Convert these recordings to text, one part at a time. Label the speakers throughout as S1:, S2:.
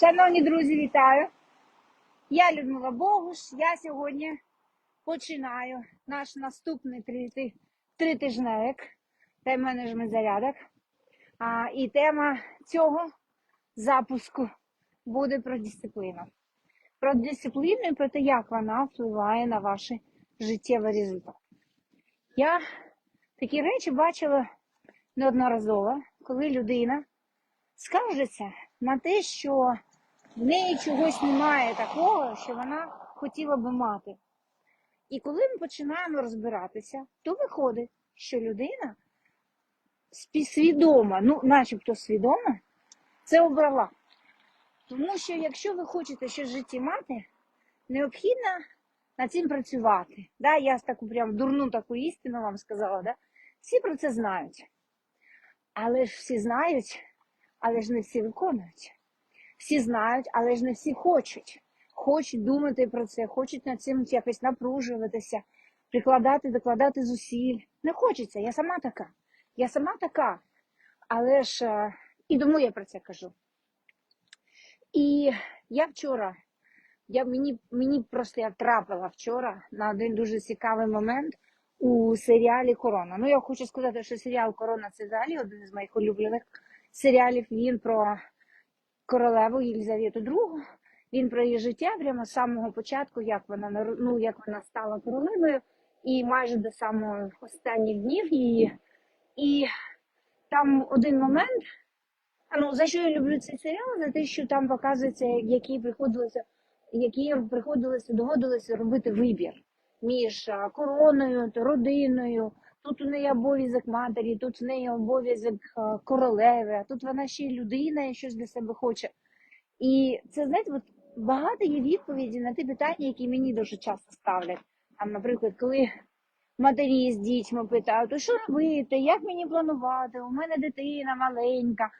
S1: Шановні друзі, вітаю! Я Людмила Богуш. Я сьогодні починаю наш наступний трити- тритижневик тайм-менеджмент зарядок. А, і тема цього запуску буде про дисципліну. Про дисципліну і про те, як вона впливає на ваші життєві результати. Я такі речі бачила неодноразово, коли людина скаржиться на те, що в неї чогось немає такого, що вона хотіла би мати. І коли ми починаємо розбиратися, то виходить, що людина співсвідома, ну, начебто свідома, це обрала. Тому що якщо ви хочете щось в житті мати, необхідно над цим працювати. Да? Я таку прям дурну таку істину вам сказала, да? всі про це знають. Але ж всі знають, але ж не всі виконують. Всі знають, але ж не всі хочуть. Хочуть думати про це, хочуть над цим якось напружуватися, прикладати, докладати зусиль. Не хочеться, я сама така. Я сама така. Але ж е, і тому я про це кажу. І я вчора, я, мені, мені просто я трапила вчора на один дуже цікавий момент у серіалі Корона. Ну, я хочу сказати, що серіал Корона це взагалі один із моїх улюблених серіалів. Він про королеву Єлизавету II. Він про її життя прямо з самого початку, як вона ну, як вона стала королевою, і майже до самих останніх днів її. І там один момент. Ну за що я люблю цей серіал? За те, що там показується, які приходилося, які приходилося, доводилося робити вибір між короною родиною. Тут у неї обов'язок матері, тут в неї обов'язок королеви, а тут вона ще й людина і щось для себе хоче. І це, знаєте, от багато є відповіді на ті питання, які мені дуже часто ставлять. Там, наприклад, коли матері з дітьми питають, то що робити, як мені планувати? У мене дитина маленька,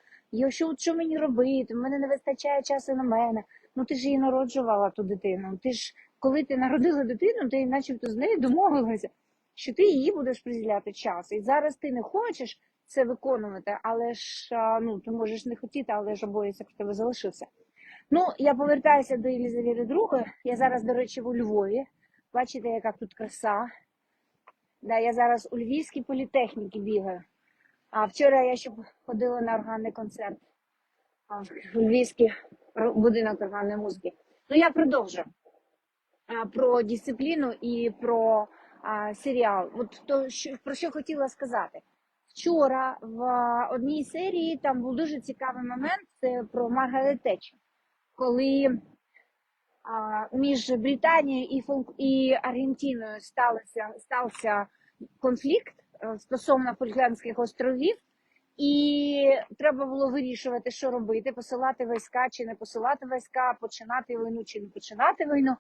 S1: що, що мені робити? У мене не вистачає часу на мене. Ну ти ж її народжувала ту дитину. Ти ж, коли ти народила дитину, ти начебто з нею домовилася, що ти її будеш приділяти час. І зараз ти не хочеш це виконувати, але ж ну ти можеш не хотіти, але ж обов'язок тебе залишився. Ну, я повертаюся до Єлізавети II. Я зараз, до речі, у Львові. Бачите, яка тут краса. Да, я зараз у Львівській політехніці бігаю. А вчора я ще ходила на органний концерт а, в Львівський будинок органної музики. Ну, я продовжу про дисципліну і про а, серіал. От то, що, про що хотіла сказати. Вчора в одній серії там був дуже цікавий момент. Це про Маргарет Тетчер, коли а, між Британією і, Фол- і Аргентиною стався, стався конфлікт е, стосовно Фольклендських островів, і треба було вирішувати, що робити: посилати війська чи не посилати війська, починати війну чи не починати війну.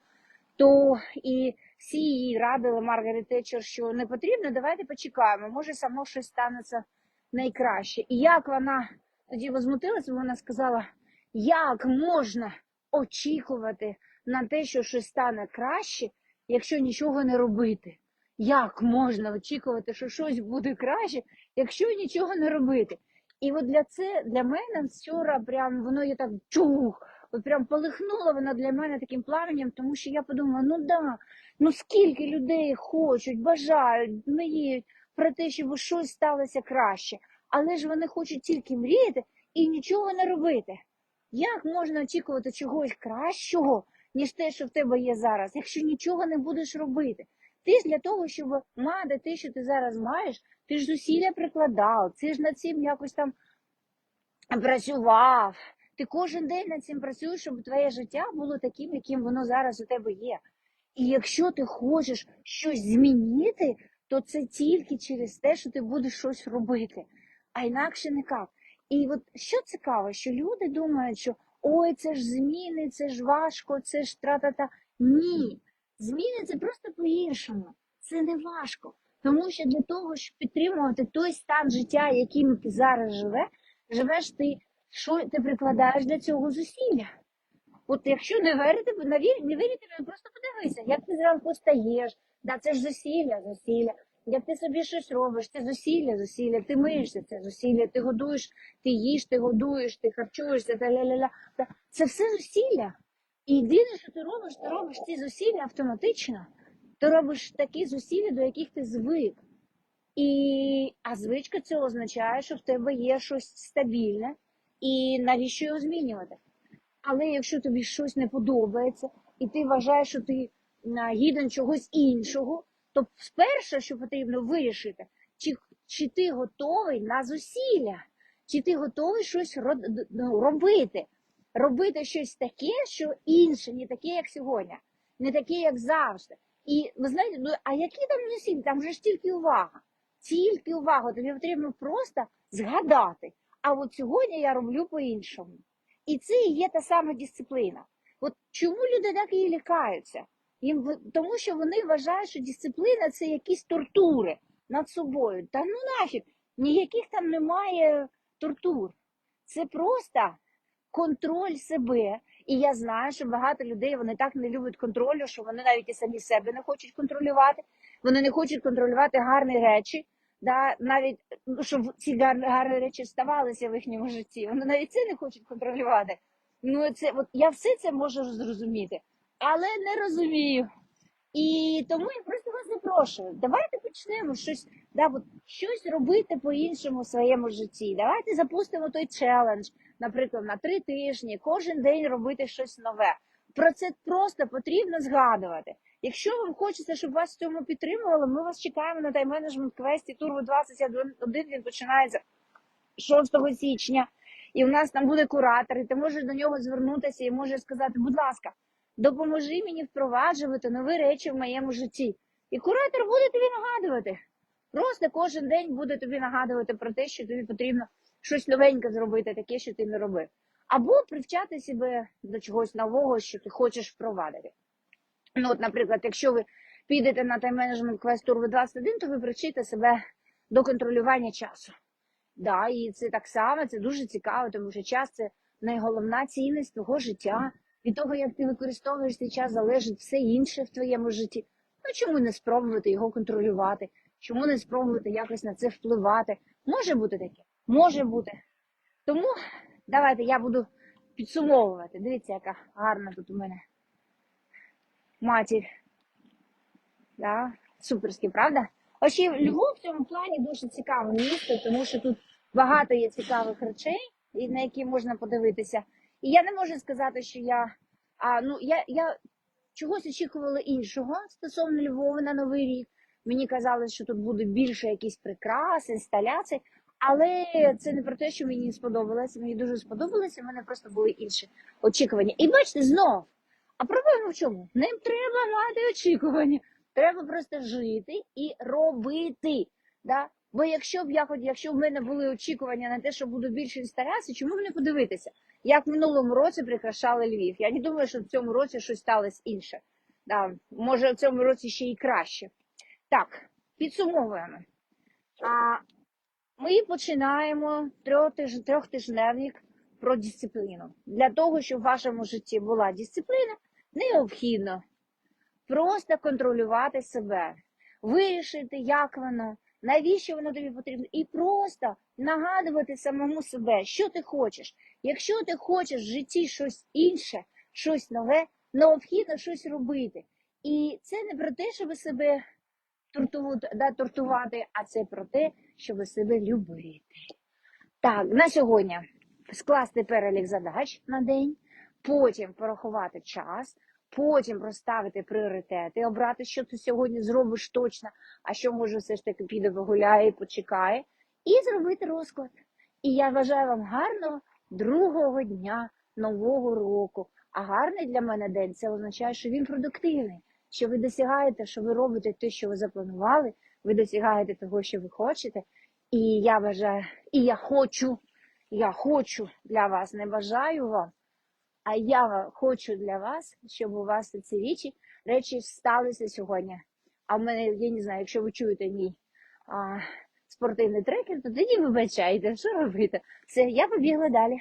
S1: То і всі їй радили Маргарет Тетчер, що не потрібно, давайте почекаємо, може само щось станеться найкраще. І як вона тоді возмутилася, вона сказала, як можна очікувати на те, що щось стане краще, якщо нічого не робити? Як можна очікувати, що щось буде краще, якщо нічого не робити? І от для це для мене вчора прям воно є так чух, от прям полихнуло воно для мене таким пламенем, тому що я подумала, ну да, ну скільки людей хочуть, бажають, мріють про те, щоб щось сталося краще, але ж вони хочуть тільки мріяти і нічого не робити. Як можна очікувати чогось кращого, ніж те, що в тебе є зараз, якщо нічого не будеш робити? Ти ж для того, щоб мати те, що ти зараз маєш, ти ж зусилля прикладав, ти ж над цим якось там працював. Ти кожен день над цим працюєш, щоб твоє життя було таким, яким воно зараз у тебе є. І якщо ти хочеш щось змінити, то це тільки через те, що ти будеш щось робити, а інакше ніяк. І от що цікаво, що люди думають, що ой, це ж зміни, це ж важко, це ж тра-та-та. Ні, зміни це просто по-іншому. Це не важко. Тому що для того, щоб підтримувати той стан життя, яким ти зараз живе, живеш ти, що ти прикладаєш для цього зусилля. От якщо не вірите, не вірите, ви просто подивися, як ти зранку стаєш. Да, це ж зусилля, зусилля. Як ти собі щось робиш, це зусилля, зусилля, ти миєшся, це зусилля, ти годуєш, ти їш, ти годуєш, ти харчуєшся, та ля-ля-ля. Це все зусилля. І єдине, що ти робиш, ти робиш ці зусилля автоматично. Ти робиш такі зусилля, до яких ти звик. І, а звичка це означає, що в тебе є щось стабільне, і навіщо його змінювати? Але якщо тобі щось не подобається, і ти вважаєш, що ти гіден чогось іншого, то спершу, що потрібно вирішити, чи, чи ти готовий на зусилля, чи ти готовий щось робити, робити щось таке, що інше, не таке, як сьогодні, не таке, як завжди. І ви знаєте, ну а які там зусилля? Там же ж тільки увага. Тільки увага, тобі потрібно просто згадати. А от сьогодні я роблю по-іншому. І це і є та сама дисципліна. От чому люди так і лякаються? Їм тому, що вони вважають, що дисципліна це якісь тортури над собою. Та ну нафіг, ніяких там немає тортур. Це просто контроль себе. І я знаю, що багато людей вони так не люблять контролю, що вони навіть і самі себе не хочуть контролювати. Вони не хочуть контролювати гарні речі. Да, навіть ну, щоб ці гарні, речі ставалися в їхньому житті. Вони навіть це не хочуть контролювати. Ну, це от я все це можу зрозуміти, але не розумію. І тому я просто вас запрошую. Давайте почнемо щось, да, от, щось робити по-іншому в своєму житті. Давайте запустимо той челендж, наприклад, на три тижні, кожен день робити щось нове. Про це просто потрібно згадувати. Якщо вам хочеться, щоб вас в цьому підтримували, ми вас чекаємо на тайм-менеджмент квесті Турбо 21. Він починається 6 січня. І у нас там буде куратор, і ти можеш до нього звернутися і можеш сказати, будь ласка, допоможи мені впроваджувати нові речі в моєму житті. І куратор буде тобі нагадувати. Просто кожен день буде тобі нагадувати про те, що тобі потрібно щось новеньке зробити, таке, що ти не робив. Або привчати себе до чогось нового, що ти хочеш впровадити. Ну, от, наприклад, якщо ви підете на тайм-менеджмент квест Turbo 21, то ви привчите себе до контролювання часу. Да, і це так само, це дуже цікаво, тому що час це найголовна цінність твого життя. Від того, як ти використовуєш цей час, залежить все інше в твоєму житті. Ну чому не спробувати його контролювати? Чому не спробувати якось на це впливати? Може бути таке? Може бути. Тому давайте я буду підсумовувати. Дивіться, яка гарна тут у мене матір. Да? Суперський, правда? А Львов в цьому плані дуже цікаве місто, тому що тут багато є цікавих речей, на які можна подивитися. І я не можу сказати, що я. А, ну, я, я чогось очікувала іншого стосовно Львова на Новий рік. Мені казали, що тут буде більше якісь прикрас, інсталяцій. Але це не про те, що мені сподобалося. Мені дуже сподобалося, в мене просто були інші очікування. І бачите, знов. А проблема в чому? Не треба мати очікування. Треба просто жити і робити. Да? Бо якщо б я якщо в мене були очікування на те, що буду більше інсталяцій, чому б не подивитися, як в минулому році прикрашали Львів? Я не думаю, що в цьому році щось сталося інше. Да, може, в цьому році ще і краще. Так, підсумовуємо. А, ми починаємо трьохтиж- трьохтижневник про дисципліну. Для того, щоб в вашому житті була дисципліна, необхідно просто контролювати себе, вирішити, як воно, навіщо воно тобі потрібно, і просто нагадувати самому себе, що ти хочеш. Якщо ти хочеш в житті щось інше, щось нове, необхідно щось робити. І це не про те, щоб себе тортувати, а це про те, щоб себе любити. Так, на сьогодні скласти перелік задач на день, потім порахувати час, потім розставити пріоритети, обрати, що ти сьогодні зробиш точно, а що може все ж таки піде погуляє почекає, і зробити розклад. І я бажаю вам гарного другого дня нового року. А гарний для мене день це означає, що він продуктивний, що ви досягаєте, що ви робите те, що ви запланували, ви досягаєте того, що ви хочете. І я бажаю, і я хочу, я хочу для вас, не бажаю вам, а я хочу для вас, щоб у вас ці речі, речі сталися сьогодні. А в мене, я не знаю, якщо ви чуєте мій а, спортивний трекер, то тоді вибачайте, що робити. Все, я побігла далі.